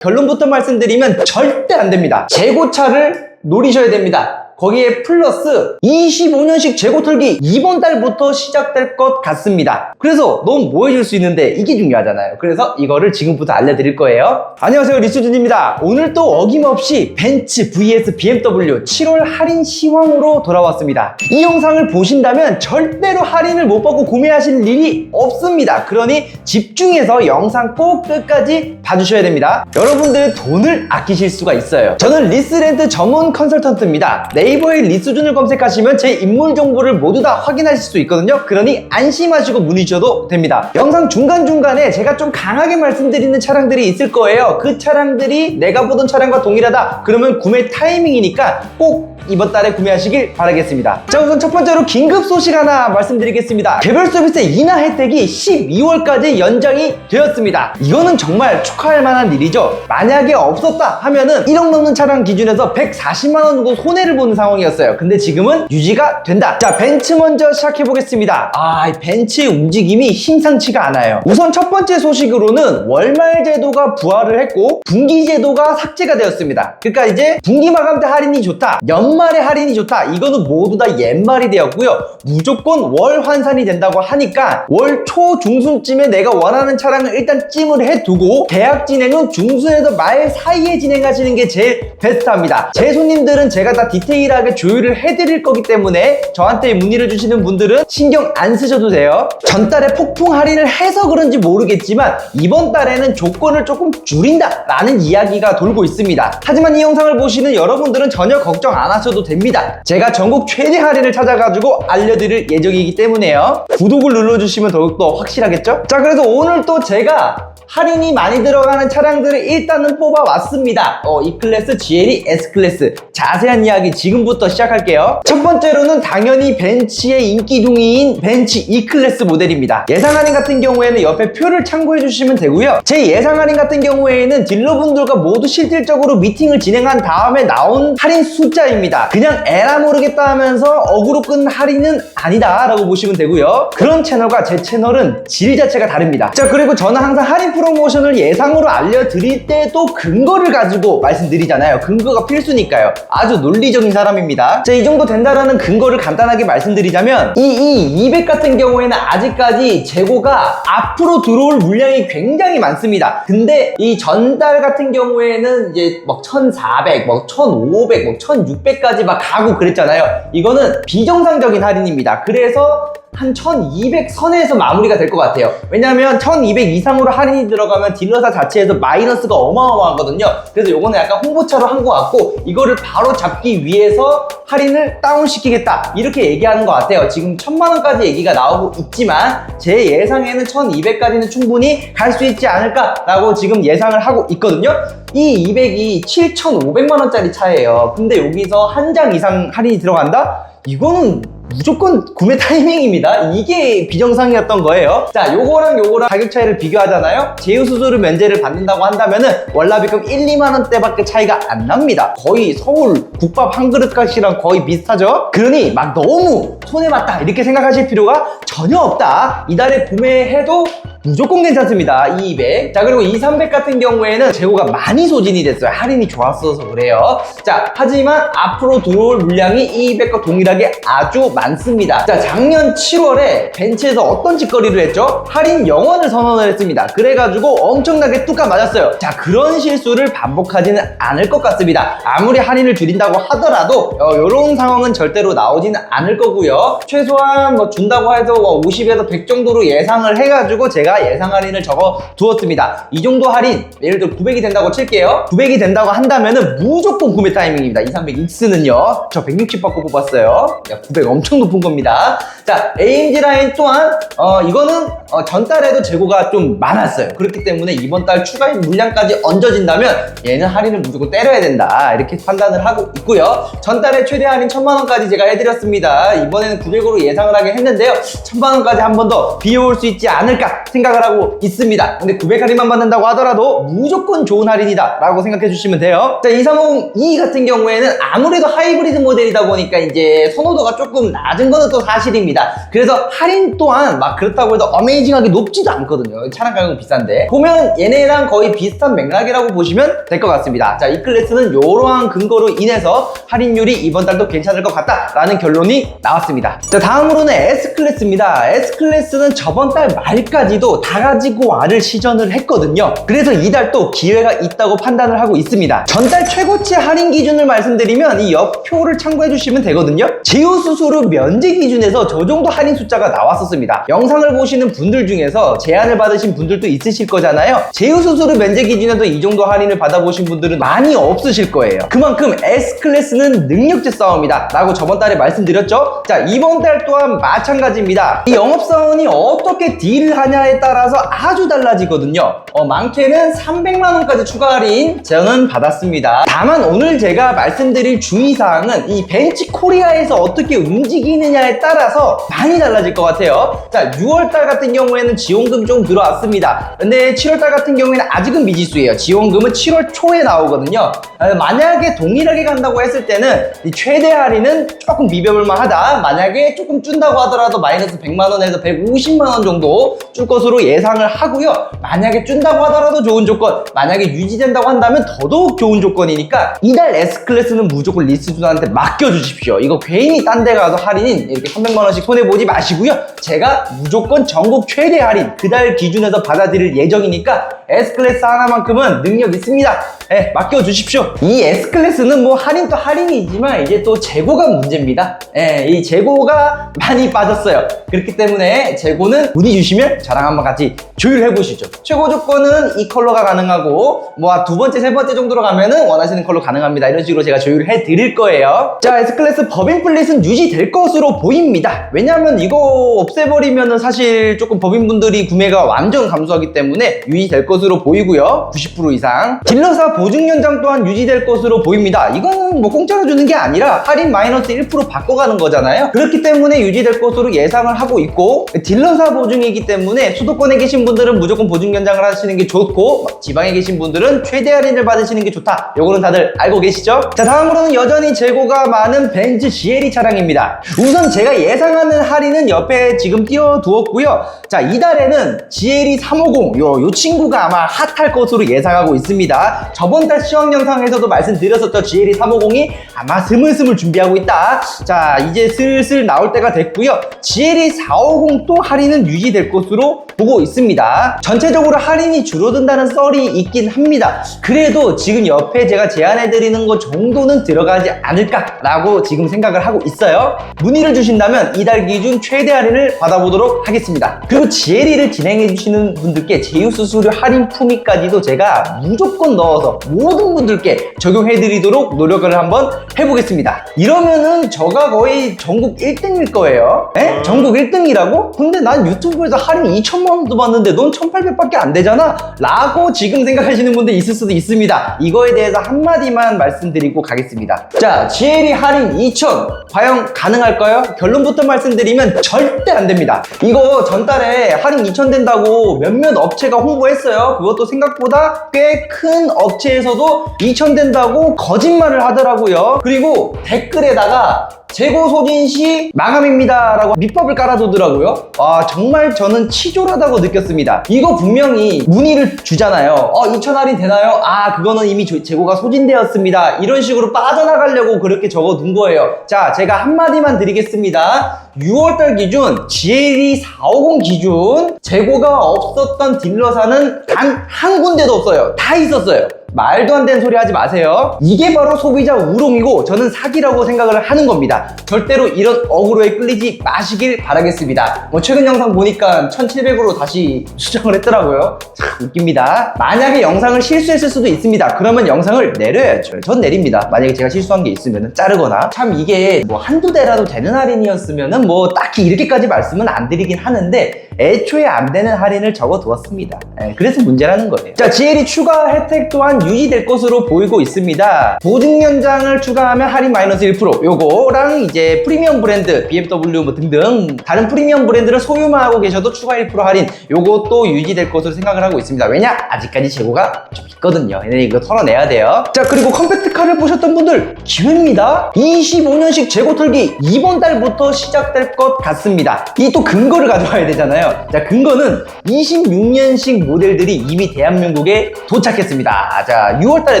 결론부터 말씀드리면 절대 안 됩니다. 재고차를 노리셔야 됩니다. 거기에 플러스 25년식 재고 털기 이번 달부터 시작될 것 같습니다. 그래서 너무 뭐 해줄 수 있는데 이게 중요하잖아요. 그래서 이거를 지금부터 알려드릴 거예요. 안녕하세요 리수준입니다. 오늘 또 어김없이 벤츠 vs BMW 7월 할인 시황으로 돌아왔습니다. 이 영상을 보신다면 절대로 할인을 못 받고 구매하실 일이 없습니다. 그러니 집중해서 영상 꼭 끝까지 봐주셔야 됩니다. 여러분들의 돈을 아끼실 수가 있어요. 저는 리스렌트 전문 컨설턴트입니다. 네 이버에 리 수준을 검색하시면 제 인물 정보를 모두 다 확인하실 수 있거든요. 그러니 안심하시고 문의 주셔도 됩니다. 영상 중간중간에 제가 좀 강하게 말씀드리는 차량들이 있을 거예요. 그 차량들이 내가 보던 차량과 동일하다. 그러면 구매 타이밍이니까 꼭 이번 달에 구매하시길 바라겠습니다. 자, 우선 첫 번째로 긴급 소식 하나 말씀드리겠습니다. 개별 서비스 인하 혜택이 12월까지 연장이 되었습니다. 이거는 정말 축하할 만한 일이죠. 만약에 없었다 하면은 1억 넘는 차량 기준에서 140만 원 정도 손해를 보는 상황이었어요. 근데 지금은 유지가 된다. 자, 벤츠 먼저 시작해 보겠습니다. 아, 이 벤츠의 움직임이 심상치가 않아요. 우선 첫 번째 소식으로는 월말 제도가 부활을 했고 분기 제도가 삭제가 되었습니다. 그러니까 이제 분기 마감 때 할인이 좋다. 연말에 할인이 좋다. 이거는 모두 다 옛말이 되었고요. 무조건 월 환산이 된다고 하니까 월 초 중순쯤에 내가 원하는 차량을 일단 찜을 해 두고 계약 진행은 중순에서 말 사이에 진행하시는 게 제일 베스트합니다. 제 손님들은 제가 다 디테일 하게 조율을 해드릴 거기 때문에 저한테 문의를 주시는 분들은 신경 안 쓰셔도 돼요. 전달에 폭풍 할인을 해서 그런지 모르겠지만 이번 달에는 조건을 조금 줄인다 라는 이야기가 돌고 있습니다. 하지만 이 영상을 보시는 여러분들은 전혀 걱정 안 하셔도 됩니다. 제가 전국 최대 할인을 찾아가지고 알려드릴 예정이기 때문에요. 구독을 눌러주시면 더욱더 확실하겠죠? 자 그래서 오늘 또 제가 할인이 많이 들어가는 차량들을 일단은 뽑아왔습니다. 어, E클래스, GLE, S클래스 자세한 이야기 지금부터 시작할게요. 첫 번째로는 당연히 벤츠의 인기둥이인 벤츠 E클래스 모델입니다. 예상 할인 같은 경우에는 옆에 표를 참고해 주시면 되고요. 제 예상 할인 같은 경우에는 딜러분들과 모두 실질적으로 미팅을 진행한 다음에 나온 할인 숫자입니다. 그냥 에라 모르겠다 하면서 어그로 끈 할인은 아니다 라고 보시면 되고요. 그런 채널과 제 채널은 질 자체가 다릅니다. 자 그리고 저는 항상 할인 프로모션을 예상으로 알려드릴 때도 근거를 가지고 말씀드리잖아요. 근거가 필수니까요. 아주 논리적인 사람입니다. 자, 이 정도 된다라는 근거를 간단하게 말씀드리자면 이, 이200 같은 경우에는 아직까지 재고가 앞으로 들어올 물량이 굉장히 많습니다. 근데 이 전달 같은 경우에는 이제 막 1400, 막 1500, 막 1600까지 막 가고 그랬잖아요. 이거는 비정상적인 할인입니다. 그래서 한 1200 선에서 마무리가 될 것 같아요. 왜냐면 1200 이상으로 할인이 들어가면 딜러사 자체에서 마이너스가 어마어마하거든요. 그래서 요거는 약간 홍보차로 한 것 같고 이거를 바로 잡기 위해서 할인을 다운시키겠다 이렇게 얘기하는 것 같아요. 지금 1000만원까지 얘기가 나오고 있지만 제 예상에는 1200까지는 충분히 갈 수 있지 않을까 라고 지금 예상을 하고 있거든요. 이 200이 7,500만 원짜리 차예요. 근데 여기서 한 장 이상 할인이 들어간다? 이거는 무조건 구매 타이밍입니다. 이게 비정상이었던 거예요. 자, 요거랑 요거랑 가격 차이를 비교하잖아요. 제휴 수수료 면제를 받는다고 한다면은 월납입금 1, 2만 원대밖에 차이가 안 납니다. 거의 서울 국밥 한 그릇 값이랑 거의 비슷하죠? 그러니 막 너무 손해 봤다 이렇게 생각하실 필요가 전혀 없다. 이달에 구매해도 무조건 괜찮습니다. 200. 자, 그리고 2, 300 같은 경우에는 재고가 많이 소진이 됐어요. 할인이 좋았어서 그래요. 자, 하지만 앞으로 들어올 물량이 200과 동일하게 아주 많 습니다. 자, 작년 7월에 벤츠에서 어떤 짓거리를 했죠? 할인 영원을 선언을 했습니다. 그래가지고 엄청나게 뚜까 맞았어요. 자, 그런 실수를 반복하지는 않을 것 같습니다. 아무리 할인을 줄인다고 하더라도 어, 이런 상황은 절대로 나오지는 않을 거고요. 최소한 뭐 준다고 해도 뭐 50에서 100 정도로 예상을 해가지고 제가 예상 할인을 적어 두었습니다. 이 정도 할인, 예를 들어 900이 된다고 칠게요. 900이 된다고 한다면은 무조건 구매 타이밍입니다. 2300X는요. 저 160 받고 뽑았어요. 야, 900 엄청 높은 겁니다. 자, AMG 라인 또한 어, 이거는 어, 전달에도 재고가 좀 많았어요. 그렇기 때문에 이번 달 추가 물량까지 얹어진다면 얘는 할인을 무조건 때려야 된다. 이렇게 판단을 하고 있고요. 전달에 최대 할인 1000만 원까지 제가 해드렸습니다. 이번에는 900으로 예상을 하긴 했는데요. 1000만 원까지 한 번 더 비워올 수 있지 않을까 생각을 하고 있습니다. 근데 900 할인만 받는다고 하더라도 무조건 좋은 할인이다 라고 생각해 주시면 돼요. 자, 230E 같은 경우에는 아무래도 하이브리드 모델이다 보니까 이제 선호도가 조금 낮은 거는 또 사실입니다. 그래서 할인 또한 막 그렇다고 해도 어메이징하게 높지도 않거든요. 차량 가격은 비싼데. 보면 얘네랑 거의 비슷한 맥락이라고 보시면 될 것 같습니다. 자, 이 클래스는 이러한 근거로 인해서 할인율이 이번 달도 괜찮을 것 같다라는 결론이 나왔습니다. 자, 다음으로는 S클래스입니다. S클래스는 저번 달 말까지도 다 가지고 와를 시전을 했거든요. 그래서 이달 또 기회가 있다고 판단을 하고 있습니다. 전달 최고치 할인 기준을 말씀드리면 이 옆표를 참고해 주시면 되거든요. 제휴 수수료 면제 기준에서 저 정도 할인 숫자가 나왔었습니다. 영상을 보시는 분들 중에서 제안을 받으신 분들도 있으실 거잖아요. 제휴 수수료 면제 기준에도 이 정도 할인을 받아보신 분들은 많이 없으실 거예요. 그만큼 S클래스는 능력제 싸움이다 라고 저번 달에 말씀드렸죠. 자 이번 달 또한 마찬가지입니다. 이 영업사원이 어떻게 딜을 하냐에 따라서 아주 달라지거든요. 어, 많게는 300만 원까지 추가 할인 저는 받았습니다. 다만 오늘 제가 말씀드릴 주의사항은 이 벤치 코리아에서 어떻게 움직 이느냐에 따라서 많이 달라질 것 같아요. 자 6월달 같은 경우에는 지원금 좀 들어왔습니다. 근데 7월달 같은 경우에는 아직은 미지수예요. 지원금은 7월 초에 나오거든요. 아, 만약에 동일하게 간다고 했을 때는 이 최대 할인은 조금 비벼볼만 하다. 만약에 조금 준다고 하더라도 마이너스 100만 원에서 150만 원 정도 줄 것으로 예상을 하고요. 만약에 준다고 하더라도 좋은 조건, 만약에 유지된다고 한다면 더더욱 좋은 조건이니까 이달 S클래스는 무조건 리스준한테 맡겨주십시오. 이거 괜히 딴 데 가서 할인인 이렇게 300만 원씩 손해보지 마시고요. 제가 무조건 전국 최대 할인 그달 기준에서 받아들일 예정이니까 S클래스 하나만큼은 능력 있습니다. 예, 맡겨주십시오. 이 S클래스는 뭐 할인도 할인이지만 이제 또 재고가 문제입니다. 예, 이 재고가 많이 빠졌어요. 그렇기 때문에 재고는 문의 주시면 저랑 한번 같이 조율해 보시죠. 최고 조건은 이 컬러가 가능하고 뭐 두 번째, 세 번째 정도로 가면은 원하시는 컬러 가능합니다. 이런 식으로 제가 조율을 해 드릴 거예요. 자, S클래스 법인 플릿은 유지될 것으로 보입니다. 왜냐하면 이거 없애버리면은 사실 조금 법인분들이 구매가 완전 감소하기 때문에 유지될 것으로 보이고요. 90% 이상. 딜러사 보증 연장 또한 유지될 것으로 보입니다. 이거는 뭐 공짜로 주는 게 아니라 할인 마이너스 1% 바꿔가는 거잖아요. 그렇기 때문에 유지될 것으로 예상을 하고 있고 딜러사 보증이기 때문에 수도권에 계신 분들은 무조건 보증 연장을 하시는 게 좋고 지방에 계신 분들은 최대 할인을 받으시는 게 좋다. 요거는 다들 알고 계시죠? 자 다음으로는 여전히 재고가 많은 벤츠 GLE 차량입니다. 우선 제가 예상하는 할인은 옆에 지금 띄워두었고요. 자 이달에는 GLE 350 요, 요 친구가 아마 핫할 것으로 예상하고 있습니다. 저번 달 시황 영상에서도 말씀드렸었죠. GLE 350이 아마 스물스물 준비하고 있다. 자 이제 슬슬 나올 때가 됐고요. GLE 450도 할인은 유지될 것으로 보고 있습니다. 전체적으로 할인이 줄어든다는 썰이 있긴 합니다. 그래도 지금 옆에 제가 제안해드리는 것 정도는 들어가지 않을까라고 지금 생각을 하고 있어요. 문의를 주신다면 이달 기준 최대 할인을 받아보도록 하겠습니다. 그리고 GLE를 진행해주시는 분들께 제휴 수수료 할인 품위까지도 제가 무조건 넣어서 모든 분들께 적용해 드리도록 노력을 한번 해보겠습니다. 이러면은 저가 거의 전국 1등일 거예요. 에? 전국 1등이라고? 근데 난 유튜브에서 할인 2천만 원도 받는데 넌 1,800밖에 안 되잖아? 라고 지금 생각하시는 분들 있을 수도 있습니다. 이거에 대해서 한마디만 말씀드리고 가겠습니다. 자, GLE 할인 2천 과연 가능할까요? 결론부터 말씀드리면 절대 안 됩니다. 이거 전달에 할인 2천 된다고 몇몇 업체가 홍보했어요. 그것도 생각보다 꽤 큰 업체에서도 2천 된다고 거짓말을 하더라고요. 그리고 댓글에다가 재고 소진 시 마감입니다 라고 밑밥을 깔아두더라고요. 아 정말 저는 치졸하다고 느꼈습니다. 이거 분명히 문의를 주잖아요. 어 2천 할인 되나요? 아 그거는 이미 조- 재고가 소진되었습니다. 이런 식으로 빠져나가려고 그렇게 적어둔 거예요. 자 제가 한마디만 드리겠습니다. 6월달 기준 GLE 450 기준 재고가 없었던 딜러사는 단 한 군데도 없어요. 다 있었어요 말도 안 되는 소리 하지 마세요. 이게 바로 소비자 우롱이고 저는 사기라고 생각을 하는 겁니다. 절대로 이런 어그로에 끌리지 마시길 바라겠습니다. 뭐 최근 영상 보니까 1700으로 다시 수정을 했더라고요. 참 웃깁니다. 만약에 영상을 실수했을 수도 있습니다. 그러면 영상을 내려야죠. 전 내립니다. 만약에 제가 실수한 게 있으면 자르거나 참 이게 뭐 한두 대라도 되는 할인이었으면 뭐 딱히 이렇게까지 말씀은 안 드리긴 하는데 애초에 안 되는 할인을 적어 두었습니다. 예, 그래서 문제라는 거예요. 자, GL이 추가 혜택 또한 유지될 것으로 보이고 있습니다. 보증 연장을 추가하면 할인 마이너스 1% 요거랑 이제 프리미엄 브랜드 BMW 뭐 등등 다른 프리미엄 브랜드를 소유만 하고 계셔도 추가 1% 할인 요것도 유지될 것으로 생각을 하고 있습니다. 왜냐? 아직까지 재고가 좀 있거든요. 얘네 이거 털어내야 돼요. 자, 그리고 컴팩트카를 보셨던 분들 기회입니다. 25년식 재고 털기 이번 달부터 시작될 것 같습니다. 이 또 근거를 가져와야 되잖아요. 자, 근거는 26년식 모델들이 이미 대한민국에 도착했습니다. 자, 6월 달에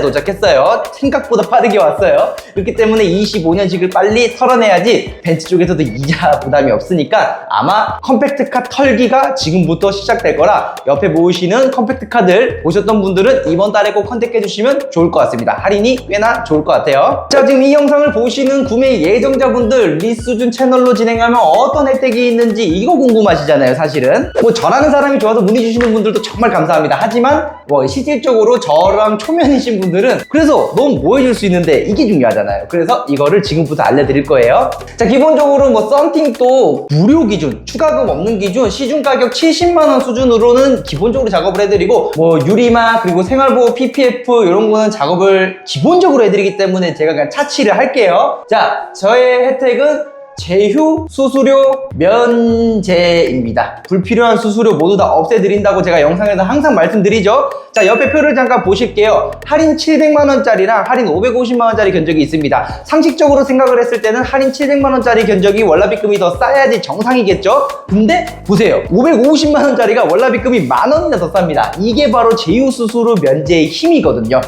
도착했어요. 생각보다 빠르게 왔어요. 그렇기 때문에 25년식을 빨리 털어내야지 벤츠 쪽에서도 이자 부담이 없으니까 아마 컴팩트카 털기가 지금부터 시작될 거라 옆에 보이시는 컴팩트카들 보셨던 분들은 이번 달에 꼭 컨택해 주시면 좋을 것 같습니다. 할인이 꽤나 좋을 것 같아요. 자, 지금 이 영상을 보시는 구매 예정자분들 리수준 채널로 진행하면 어떤 혜택이 있는지 이거 궁금하시잖아요, 사실 은. 뭐 저라는 사람이 좋아서 문의 주시는 분들도 정말 감사합니다. 하지만 뭐 실질적으로 저랑 초면이신 분들은 그래서 너무 뭐 해줄 수 있는데 이게 중요하잖아요. 그래서 이거를 지금부터 알려드릴 거예요. 자, 기본적으로 뭐 썬팅도 무료 기준, 추가금 없는 기준, 시중 가격 70만원 수준으로는 기본적으로 작업을 해드리고 뭐 유리막 그리고 생활보호 PPF 이런 거는 작업을 기본적으로 해드리기 때문에 제가 그냥 차치를 할게요. 자, 저의 혜택은 제휴 수수료 면제입니다. 불필요한 수수료 모두 다 없애드린다고 제가 영상에서 항상 말씀드리죠. 자, 옆에 표를 잠깐 보실게요. 할인 700만원짜리랑 할인 550만원짜리 견적이 있습니다. 상식적으로 생각을 했을 때는 할인 700만원짜리 견적이 월납입금이 더 싸야지 정상이겠죠? 근데 보세요. 550만원짜리가 월납입금이 만원이나 더 쌉니다. 이게 바로 제휴 수수료 면제의 힘이거든요.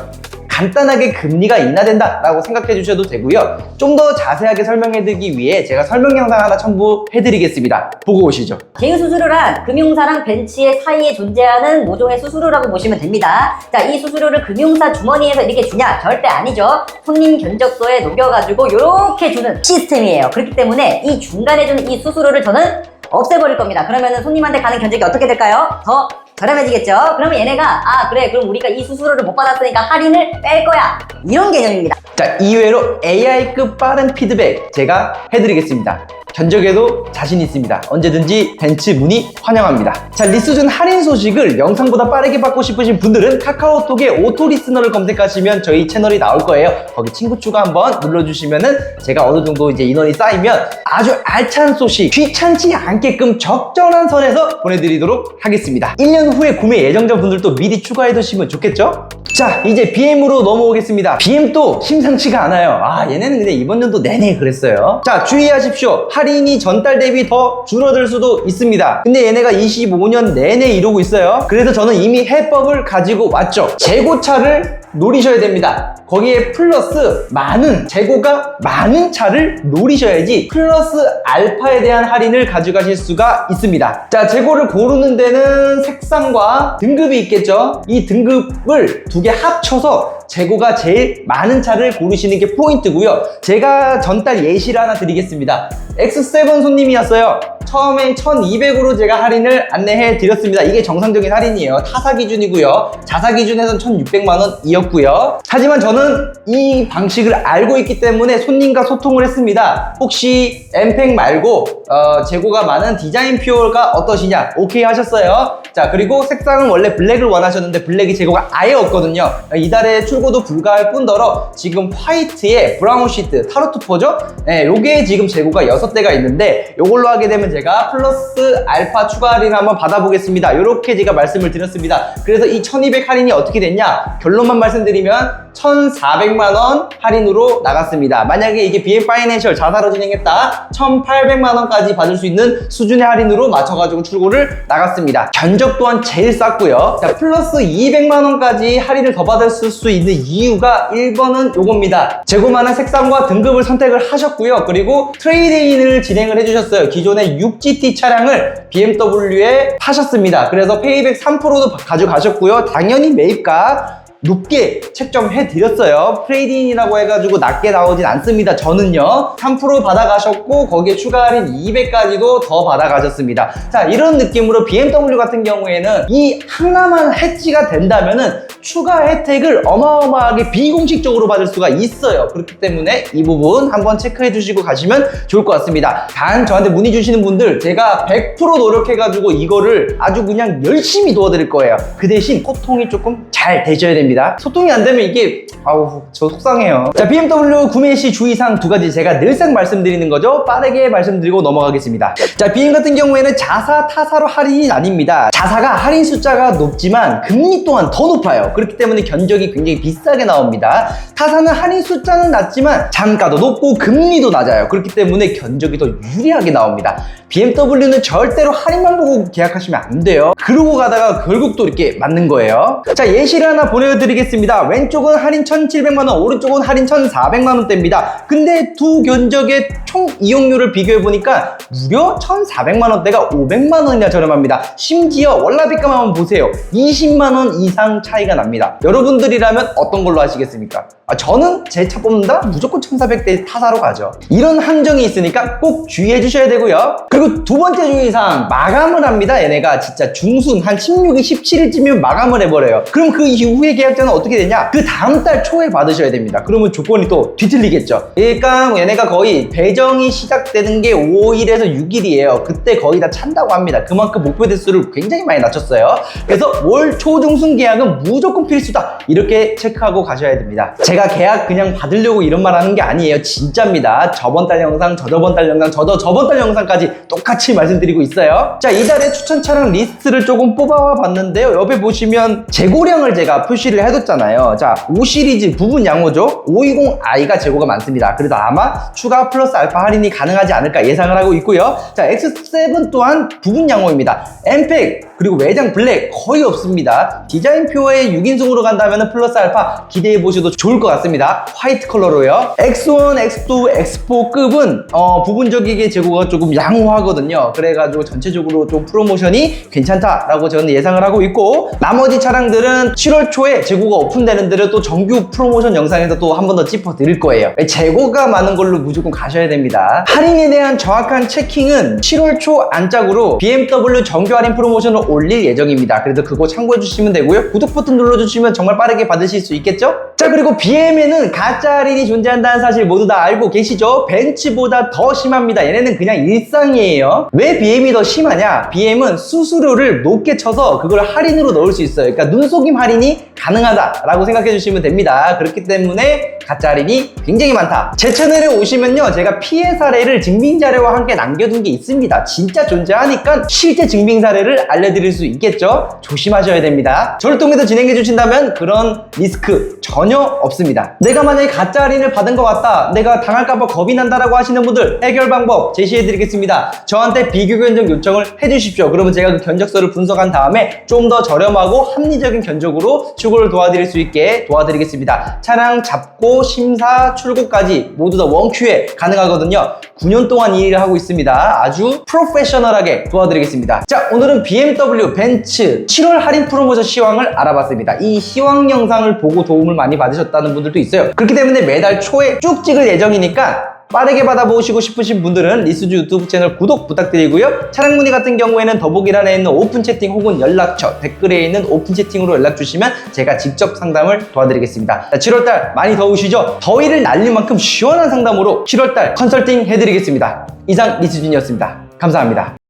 간단하게 금리가 인하된다 라고 생각해 주셔도 되고요. 좀 더 자세하게 설명해 드리기 위해 제가 설명 영상 하나 첨부해 드리겠습니다. 보고 오시죠. 제휴 수수료란 금융사랑 벤츠의 사이에 존재하는 모종의 수수료라고 보시면 됩니다. 자, 이 수수료를 금융사 주머니에서 이렇게 주냐? 절대 아니죠. 손님 견적서에 녹여가지고 이렇게 주는 시스템이에요. 그렇기 때문에 이 중간에 주는 이 수수료를 저는 없애버릴 겁니다. 그러면 손님한테 가는 견적이 어떻게 될까요? 더 저렴해지겠죠? 그러면 얘네가 아 그래 그럼 우리가 이 수수료를 못 받았으니까 할인을 뺄 거야 이런 개념입니다. 자, 이외로 AI급 빠른 피드백 제가 해드리겠습니다. 견적에도 자신 있습니다. 언제든지 벤츠 문의 환영합니다. 자, 리스준 할인 소식을 영상보다 빠르게 받고 싶으신 분들은 카카오톡에 오토 리스너를 검색하시면 저희 채널이 나올 거예요. 거기 친구 추가 한번 눌러주시면은 제가 어느 정도 이제 인원이 쌓이면 아주 알찬 소식, 귀찮지 않게끔 적절한 선에서 보내드리도록 하겠습니다. 1년 후에 구매 예정자 분들도 미리 추가해 두시면 좋겠죠? 자, 이제 BM으로 넘어오겠습니다. BM도 심상치가 않아요. 아, 얘네는 근데 이번 연도 내내 그랬어요. 자, 주의하십시오. 할 인이 전달 대비 더 줄어들 수도 있습니다. 근데 얘네가 25년 내내 이러고 있어요. 그래서 저는 이미 해법을 가지고 왔죠. 재고차를 노리셔야 됩니다. 거기에 플러스 많은 재고가 많은 차를 노리셔야지 플러스 알파에 대한 할인을 가져가실 수가 있습니다. 자, 재고를 고르는 데는 색상과 등급이 있겠죠. 이 등급을 두 개 합쳐서 재고가 제일 많은 차를 고르시는 게 포인트고요. 제가 전달 예시를 하나 드리겠습니다. X7 손님이었어요. 처음엔 1200으로 제가 할인을 안내해 드렸습니다. 이게 정상적인 할인이에요. 타사 기준이고요. 자사 기준에선 1600만원이었고요. 하지만 저는 이 방식을 알고 있기 때문에 손님과 소통을 했습니다. 혹시 엠팩 말고 어, 재고가 많은 디자인 퓨어가 어떠시냐? 오케이 하셨어요. 자 그리고 색상은 원래 블랙을 원하셨는데 블랙이 재고가 아예 없거든요. 이달에 출고도 불가할 뿐더러 지금 화이트에 브라운 시트 타로트 포죠? 네, 요게 지금 재고가 6대가 있는데 요걸로 하게 되면 제가 플러스 알파 추가 할인 한번 받아보겠습니다. 요렇게 제가 말씀을 드렸습니다. 그래서 이 1200 할인이 어떻게 됐냐? 결론만 말씀드리면 1400만 원 할인으로 나갔습니다. 만약에 이게 BM 파이낸셜 자사로 진행했다 1800만 원까지 받을 수 있는 수준의 할인으로 맞춰가지고 출고를 나갔습니다. 견적 또한 제일 쌌고요. 자, 플러스 200만 원까지 할인을 더 받을 수 있는 이유가 1번은 요겁니다. 재고 많은 색상과 등급을 선택을 하셨고요. 그리고 트레이드인을 진행을 해주셨어요. 기존의 6GT 차량을 BMW에 파셨습니다. 그래서 페이백 3%도 가져가셨고요. 당연히 매입가 높게 책정해 드렸어요. 트레이딩이라고 해가지고 낮게 나오진 않습니다. 저는요 3% 받아가셨고 거기에 추가 할인 200까지도 더 받아가셨습니다. 자 이런 느낌으로 BMW 같은 경우에는 이 하나만 해지가 된다면 은 추가 혜택을 어마어마하게 비공식적으로 받을 수가 있어요. 그렇기 때문에 이 부분 한번 체크해 주시고 가시면 좋을 것 같습니다. 단 저한테 문의 주시는 분들 제가 100% 노력해가지고 이거를 아주 그냥 열심히 도와드릴 거예요. 그 대신 소통이 조금 잘 되셔야 됩니다. 소통이 안 되면 이게 아우 저 속상해요. 자 BMW 구매 시 주의사항 두 가지 제가 늘상 말씀드리는 거죠. 빠르게 말씀드리고 넘어가겠습니다. 자 BM 같은 경우에는 자사 타사로 할인이 아닙니다. 자사가 할인 숫자가 높지만 금리 또한 더 높아요. 그렇기 때문에 견적이 굉장히 비싸게 나옵니다. 타사는 할인 숫자는 낮지만 단가도 높고 금리도 낮아요. 그렇기 때문에 견적이 더 유리하게 나옵니다. BMW는 절대로 할인만 보고 계약하시면 안 돼요. 그러고 가다가 결국 또 이렇게 맞는 거예요. 자, 예시를 하나 보내드 리겠습니다. 왼쪽은 할인 1,700만원, 오른쪽은 할인 1,400만원대입니다. 근데 두 견적의 총 이용료를 비교해보니까 무려 1,400만원대가 500만원이나 저렴합니다. 심지어 월납비값만 한번 보세요. 20만원 이상 차이가 납니다. 여러분들이라면 어떤 걸로 하시겠습니까? 아, 저는 제 차 뽑는다? 무조건 1400대 타사로 가죠. 이런 함정이 있으니까 꼭 주의해 주셔야 되고요. 그리고 두 번째 주의사항, 마감을 합니다. 얘네가 진짜 중순 한 16일, 17일쯤이면 마감을 해버려요. 그럼 그 이후에 계약 자는 어떻게 되냐? 그 다음 달 초에 받으셔야 됩니다. 그러면 조건이 또 뒤틀리겠죠. 그러니까 얘네가 거의 배정이 시작되는 게 5일에서 6일이에요. 그때 거의 다 찬다고 합니다. 그만큼 목표 대수를 굉장히 많이 낮췄어요. 그래서 월 초중순 계약은 무조건 필수다. 이렇게 체크하고 가셔야 됩니다. 제가 계약 그냥 받으려고 이런 말 하는 게 아니에요. 진짜입니다. 저번 달 영상, 저저번 달 영상, 저저 저번 달 영상까지 똑같이 말씀드리고 있어요. 자, 이달에 추천 차량 리스트를 조금 뽑아와 봤는데요. 옆에 보시면 재고량을 제가 표시를 해뒀잖아요. 자, 5 시리즈 부분 양호죠. 520i가 재고가 많습니다. 그래서 아마 추가 플러스 알파 할인이 가능하지 않을까 예상을 하고 있고요. 자, X7 또한 부분 양호입니다. 엠팩 그리고 외장 블랙 거의 없습니다. 디자인표에 6인승으로 간다면 플러스 알파 기대해 보셔도 좋을 것 같습니다. 화이트 컬러로요. X1, X2, X4급은 어, 부분적이게 재고가 조금 양호하거든요. 그래가지고 전체적으로 좀 프로모션이 괜찮다라고 저는 예상을 하고 있고 나머지 차량들은 7월 초에 재고가 오픈되는 데를 또 정규 프로모션 영상에서 또 한 번 더 짚어 드릴 거예요. 재고가 많은 걸로 무조건 가셔야 됩니다. 할인에 대한 정확한 체킹은 7월 초 안짝으로 BMW 정규 할인 프로모션을 올릴 예정입니다. 그래서 그거 참고해 주시면 되고요. 구독 버튼 눌러 주시면 정말 빠르게 받으실 수 있겠죠? 자 그리고 BM에는 가짜 할인이 존재한다는 사실 모두 다 알고 계시죠? 벤츠보다 더 심합니다. 얘네는 그냥 일상이에요. 왜 BM이 더 심하냐? BM은 수수료를 높게 쳐서 그걸 할인으로 넣을 수 있어요. 그러니까 눈속임 할인이 가 능하다라고 생각해 주시면 됩니다. 그렇기 때문에 가짜 할인이 굉장히 많다. 제 채널에 오시면요. 제가 피해 사례를 증빙 자료와 함께 남겨둔 게 있습니다. 진짜 존재하니까 실제 증빙 사례를 알려드릴 수 있겠죠? 조심하셔야 됩니다. 저를 통해서 진행해 주신다면 그런 리스크 전혀 없습니다. 내가 만약에 가짜 할인을 받은 것 같다. 내가 당할까봐 겁이 난다라고 하시는 분들 해결 방법 제시해 드리겠습니다. 저한테 비교 견적 요청을 해 주십시오. 그러면 제가 그 견적서를 분석한 다음에 좀 더 저렴하고 합리적인 견적으로 출고를 도와드릴 수 있게 도와드리겠습니다. 차량 잡고 심사 출고까지 모두 다 원큐에 가능하거든요. 9년 동안 이 일을 하고 있습니다. 아주 프로페셔널하게 도와드리겠습니다. 자, 오늘은 BMW, 벤츠 7월 할인 프로모션 시황을 알아봤습니다. 이 시황 영상을 보고 도움을 많이 받으셨다는 분들도 있어요. 그렇기 때문에 매달 초에 쭉 찍을 예정이니까 빠르게 받아보시고 싶으신 분들은 리스주 유튜브 채널 구독 부탁드리고요. 차량 문의 같은 경우에는 더보기란에 있는 오픈 채팅 혹은 연락처, 댓글에 있는 오픈 채팅으로 연락 주시면 제가 직접 상담을 도와드리겠습니다. 자, 7월달 많이 더우시죠? 더위를 날릴 만큼 시원한 상담으로 7월달 컨설팅 해드리겠습니다. 이상 리스준이었습니다. 감사합니다.